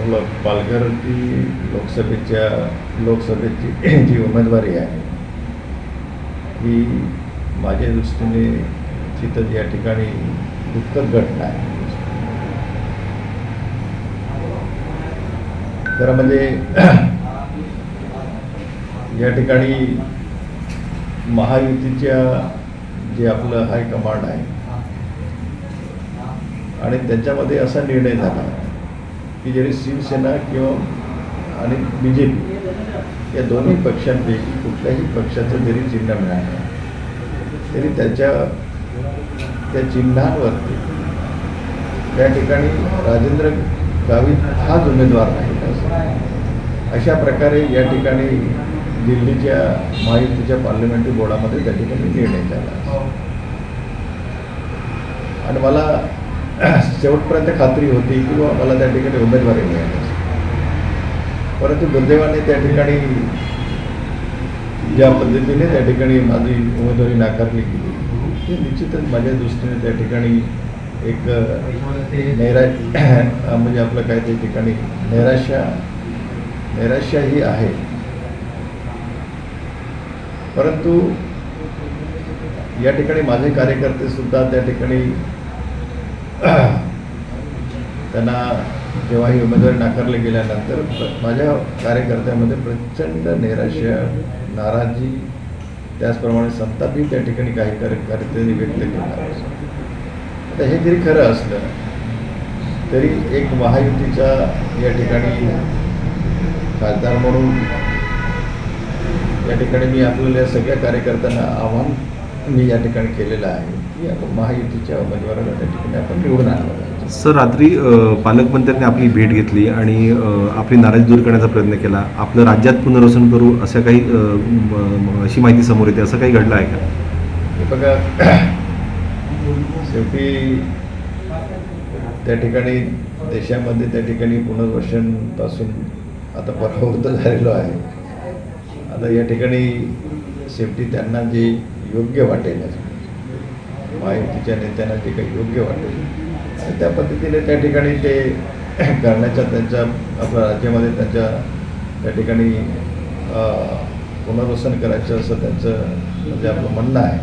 आपलं पालघर ती लोकसभेच्या लोकसभेची जी उमेदवारी आहे ही माझ्या दृष्टीने तिथं या ठिकाणी दुःखद घटना आहे. खरं म्हणजे या ठिकाणी महायुतीच्या जे आपलं हायकमांड आहे आणि त्याच्यामध्ये असा निर्णय झाला की जरी शिवसेना किंवा आणि बी जे पी या दोन्ही पक्षांपैकी कुठल्याही पक्षाचं जरी चिन्ह मिळालं तरी त्याच्या त्या चिन्हांवरती त्या ठिकाणी राजेंद्र गावित हाच उमेदवार नाही असं. अशा प्रकारे या ठिकाणी दिल्लीच्या महायुतीच्या पार्लमेंटरी बोर्डामध्ये त्या ठिकाणी निर्णय झाला. आणि मला शेवटपर्यंत खात्री होती की बाबा मला त्या ठिकाणी उमेदवारी मिळाली परंतु दुर्दैवाने त्या ठिकाणी ज्या पद्धतीने त्या ठिकाणी माझी उमेदवारी नाकारली गेली ते निश्चितच माझ्या दृष्टीने त्या ठिकाणी एक नैराश म्हणजे आपलं काय त्या ठिकाणी नैराश्या नैराश्या ही आहे. परंतु या ठिकाणी माझे कार्यकर्ते सुद्धा त्या ठिकाणी त्यांना जेव्हाही उमेदवारी नाकारले गेल्यानंतर माझ्या कार्यकर्त्यामध्ये प्रचंड नैराश्य नाराजी त्याचप्रमाणे संतापही त्या ठिकाणी काही कार्यकर्त्यांनी व्यक्त केला. आता हे जरी खरं असलं तरी एक महायुतीचा या ठिकाणी खासदार म्हणून या ठिकाणी मी आपल्याला सगळ्या कार्यकर्त्यांना आव्हान मी या ठिकाणी केलेलं आहे की आपण महायुतीच्या उमेदवाराला त्या ठिकाणी आपण निवडून आणलं सर रात्री पालकमंत्र्यांनी आपली भेट घेतली आणि आपली नाराजी दूर करण्याचा प्रयत्न केला. आपलं राज्यात पुनर्वसन करू असं काही अशी माहिती समोर येते असं काही घडलं आहे का? बघा शेवटी त्या ठिकाणी देशामध्ये त्या ठिकाणी पुनर्वसनपासून आता परावृत्त झालेलो आहे. आता या ठिकाणी शेवटी त्यांना जे योग्य वाटेल. महायुतीच्या नेत्यांना जे काही योग्य वाटेल. त्या पद्धतीने त्या ठिकाणी ते करण्याच्या त्यांच्या आपल्या राज्यामध्ये त्यांच्या त्या ठिकाणी पुनर्वसन करायचं असं त्यांचं म्हणजे आपलं म्हणणं आहे.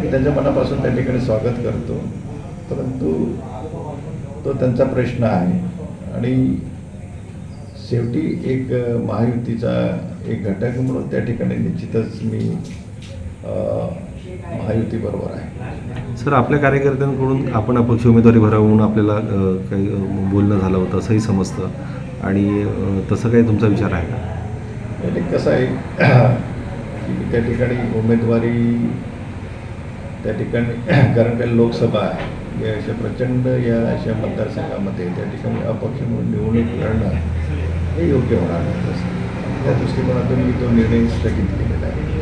मी त्यांच्या मनापासून त्या ठिकाणी स्वागत करतो. परंतु तो त्यांचा प्रश्न आहे. आणि शेवटी एक महायुतीचा एक घटक म्हणून त्या ठिकाणी निश्चितच मी महायुतीबरोबर आहे. सर आपल्या कार्यकर्त्यांकडून आपण अपक्ष उमेदवारी भरावं म्हणून आपल्याला काही बोलणं झालं होतं असंही समजतं. आणि तसं काही तुमचा विचार आहे का? म्हणजे कसं आहे की त्या ठिकाणी उमेदवारी त्या ठिकाणी कारण काही लोकसभा आहे. या अशा प्रचंड या अशा मतदारसंघामध्ये त्या ठिकाणी अपक्ष म्हणून निवडणूक लढणं हे योग्य होणार नाही. तसं त्या दृष्टिकोनातून मी तो निर्णय स्थगित केलेला आहे.